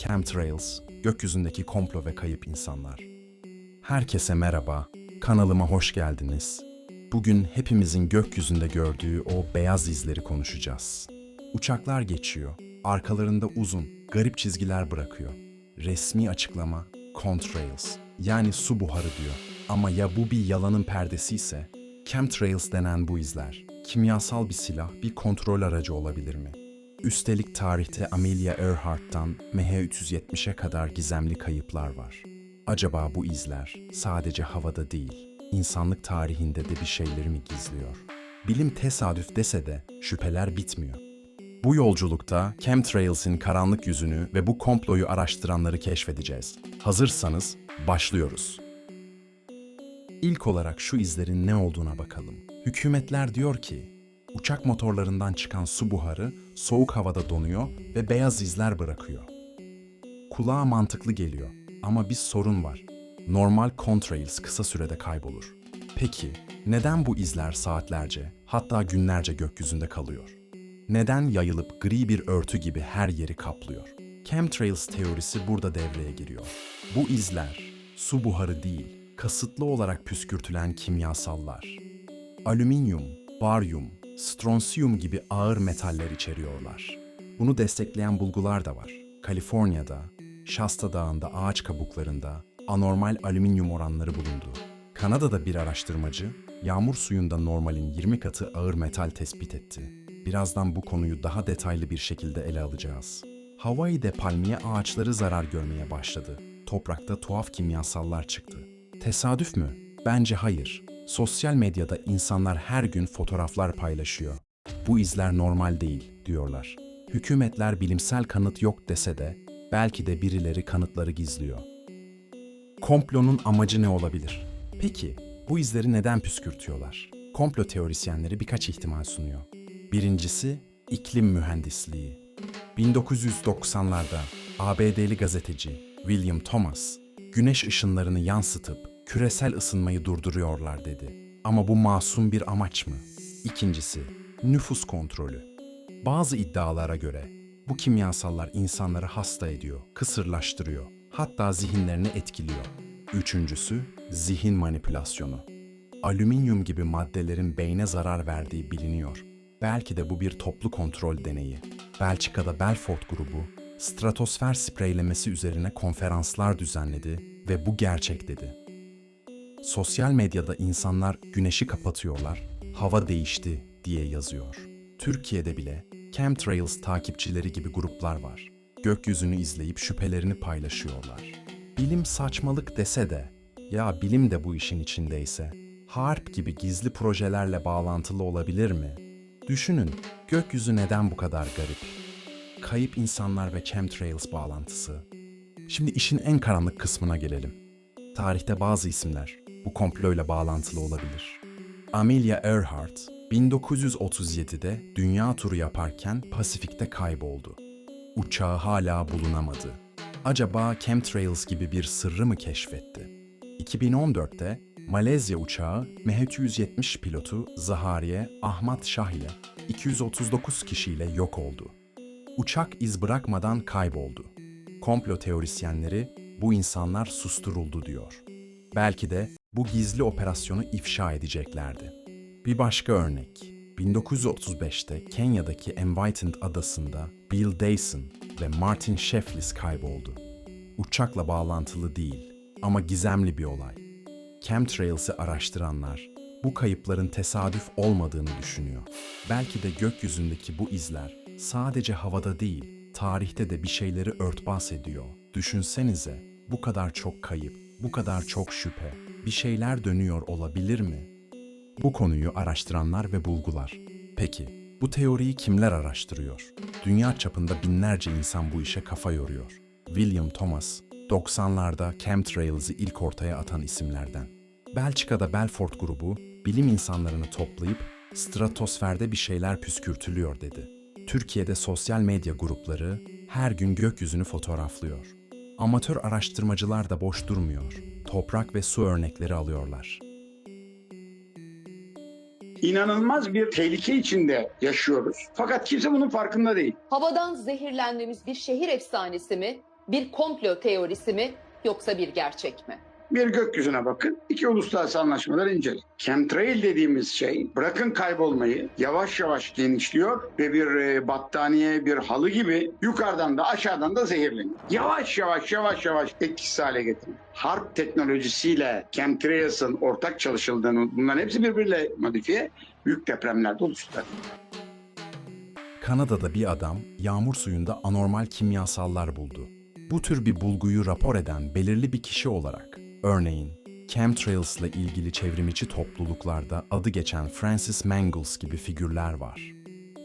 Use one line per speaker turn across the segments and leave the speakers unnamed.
Chemtrails, gökyüzündeki komplo ve kayıp insanlar. Herkese merhaba, kanalıma hoş geldiniz. Bugün hepimizin gökyüzünde gördüğü o beyaz izleri konuşacağız. Uçaklar geçiyor, arkalarında uzun, garip çizgiler bırakıyor. Resmi açıklama Contrails, yani su buharı diyor. Ama ya bu bir yalanın perdesi ise? Chemtrails denen bu izler, kimyasal bir silah, bir kontrol aracı olabilir mi? Üstelik tarihte Amelia Earhart'tan MH370'e kadar gizemli kayıplar var. Acaba bu izler sadece havada değil, insanlık tarihinde de bir şeyleri mi gizliyor? Bilim tesadüf dese de şüpheler bitmiyor. Bu yolculukta chemtrails'in karanlık yüzünü ve bu komployu araştıranları keşfedeceğiz. Hazırsanız başlıyoruz. İlk olarak şu izlerin ne olduğuna bakalım. Hükümetler diyor ki, uçak motorlarından çıkan su buharı soğuk havada donuyor ve beyaz izler bırakıyor. Kulağa mantıklı geliyor ama bir sorun var. Normal contrails kısa sürede kaybolur. Peki neden bu izler saatlerce hatta günlerce gökyüzünde kalıyor? Neden yayılıp gri bir örtü gibi her yeri kaplıyor? Chemtrails teorisi burada devreye giriyor. Bu izler su buharı değil, kasıtlı olarak püskürtülen kimyasallar. Alüminyum, baryum, stronsiyum gibi ağır metaller içeriyorlar. Bunu destekleyen bulgular da var. Kaliforniya'da, Shasta Dağı'nda ağaç kabuklarında anormal alüminyum oranları bulundu. Kanada'da bir araştırmacı, yağmur suyunda normalin 20 katı ağır metal tespit etti. Birazdan bu konuyu daha detaylı bir şekilde ele alacağız. Hawaii'de palmiye ağaçları zarar görmeye başladı. Toprakta tuhaf kimyasallar çıktı. Tesadüf mü? Bence hayır. Sosyal medyada insanlar her gün fotoğraflar paylaşıyor. Bu izler normal değil diyorlar. Hükümetler bilimsel kanıt yok dese de belki de birileri kanıtları gizliyor. Komplonun amacı ne olabilir? Peki bu izleri neden püskürtüyorlar? Komplo teorisyenleri birkaç ihtimal sunuyor. Birincisi iklim mühendisliği. 1990'larda ABD'li gazeteci William Thomas, güneş ışınlarını yansıtıp küresel ısınmayı durduruyorlar dedi. Ama bu masum bir amaç mı? İkincisi, nüfus kontrolü. Bazı iddialara göre bu kimyasallar insanları hasta ediyor, kısırlaştırıyor, hatta zihinlerini etkiliyor. Üçüncüsü, zihin manipülasyonu. Alüminyum gibi maddelerin beyne zarar verdiği biliniyor. Belki de bu bir toplu kontrol deneyi. Belçika'da Belfort grubu, stratosfer spreylemesi üzerine konferanslar düzenledi ve bu gerçek dedi. Sosyal medyada insanlar güneşi kapatıyorlar, hava değişti diye yazıyor. Türkiye'de bile chemtrails takipçileri gibi gruplar var. Gökyüzünü izleyip şüphelerini paylaşıyorlar. Bilim saçmalık dese de, ya bilim de bu işin içindeyse, HARP gibi gizli projelerle bağlantılı olabilir mi? Düşünün, gökyüzü neden bu kadar garip? Kayıp insanlar ve chemtrails bağlantısı. Şimdi işin en karanlık kısmına gelelim. Tarihte bazı isimler bu komployla bağlantılı olabilir. Amelia Earhart 1937'de dünya turu yaparken Pasifik'te kayboldu. Uçağı hala bulunamadı. Acaba chemtrails gibi bir sırrı mı keşfetti? 2014'te Malezya uçağı MH370 pilotu Zahariye Ahmad Şah ile 239 kişiyle yok oldu. Uçak iz bırakmadan kayboldu. Komplo teorisyenleri bu insanlar susturuldu diyor. Belki de bu gizli operasyonu ifşa edeceklerdi. Bir başka örnek. 1935'te Kenya'daki Enlightened adasında Bill Dayson ve Martin Sheflis kayboldu. Uçakla bağlantılı değil ama gizemli bir olay. Chemtrails'i araştıranlar bu kayıpların tesadüf olmadığını düşünüyor. Belki de gökyüzündeki bu izler sadece havada değil, tarihte de bir şeyleri örtbas ediyor. Düşünsenize, bu kadar çok kayıp, bu kadar çok şüphe, bir şeyler dönüyor olabilir mi? Bu konuyu araştıranlar ve bulgular. Peki, bu teoriyi kimler araştırıyor? Dünya çapında binlerce insan bu işe kafa yoruyor. William Thomas, 90'larda chemtrails'i ilk ortaya atan isimlerden. Belçika'da Belfort grubu, bilim insanlarını toplayıp stratosferde bir şeyler püskürtülüyor dedi. Türkiye'de sosyal medya grupları her gün gökyüzünü fotoğraflıyor. Amatör araştırmacılar da boş durmuyor. Toprak ve su örnekleri alıyorlar.
inanılmaz bir tehlike içinde yaşıyoruz. Fakat kimse bunun farkında değil.
Havadan zehirlendiğimiz bir şehir efsanesi mi Bir komplo teorisi mi yoksa bir gerçek mi?
Bir gökyüzüne bakın, iki uluslararası anlaşmaları inceleyin. Chemtrail dediğimiz şey bırakın kaybolmayı yavaş yavaş genişliyor ve bir e, battaniye, bir halı gibi yukarıdan da aşağıdan da zehirleniyor. Yavaş yavaş yavaş yavaş etkisiz hale getiriyor. Harp teknolojisiyle chemtrails'ın ortak çalışıldığını, bunların hepsi birbiriyle modifiye büyük depremlerde oluştular.
Kanada'da bir adam yağmur suyunda anormal kimyasallar buldu. Bu tür bir bulguyu rapor eden belirli bir kişi olarak, örneğin chemtrails ile ilgili çevrimiçi topluluklarda adı geçen Francis Mangles gibi figürler var.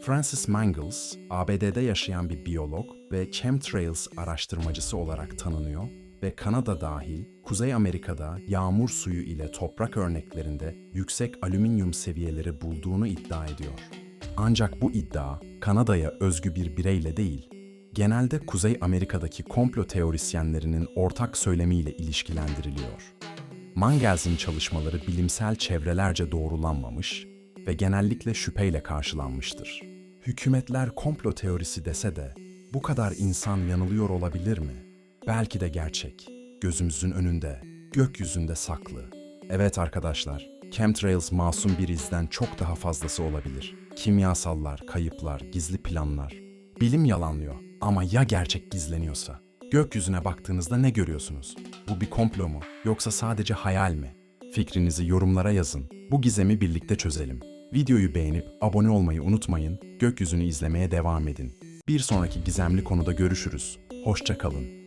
Francis Mangles, ABD'de yaşayan bir biyolog ve chemtrails araştırmacısı olarak tanınıyor ve Kanada dahil Kuzey Amerika'da yağmur suyu ile toprak örneklerinde yüksek alüminyum seviyeleri bulduğunu iddia ediyor. Ancak bu iddia Kanada'ya özgü bir bireyle değil, genelde Kuzey Amerika'daki komplo teorisyenlerinin ortak söylemiyle ilişkilendiriliyor. Mangels'in çalışmaları bilimsel çevrelerce doğrulanmamış ve genellikle şüpheyle karşılanmıştır. Hükümetler komplo teorisi dese de bu kadar insan yanılıyor olabilir mi? Belki de gerçek, gözümüzün önünde, gökyüzünde saklı. Evet arkadaşlar, chemtrails masum bir izden çok daha fazlası olabilir. Kimyasallar, kayıplar, gizli planlar. Bilim yalanlıyor ama ya gerçek gizleniyorsa? Gökyüzüne baktığınızda ne görüyorsunuz? Bu bir komplo mu yoksa sadece hayal mi? Fikrinizi yorumlara yazın. Bu gizemi birlikte çözelim. Videoyu beğenip abone olmayı unutmayın. Gökyüzünü izlemeye devam edin. Bir sonraki gizemli konuda görüşürüz. Hoşça kalın.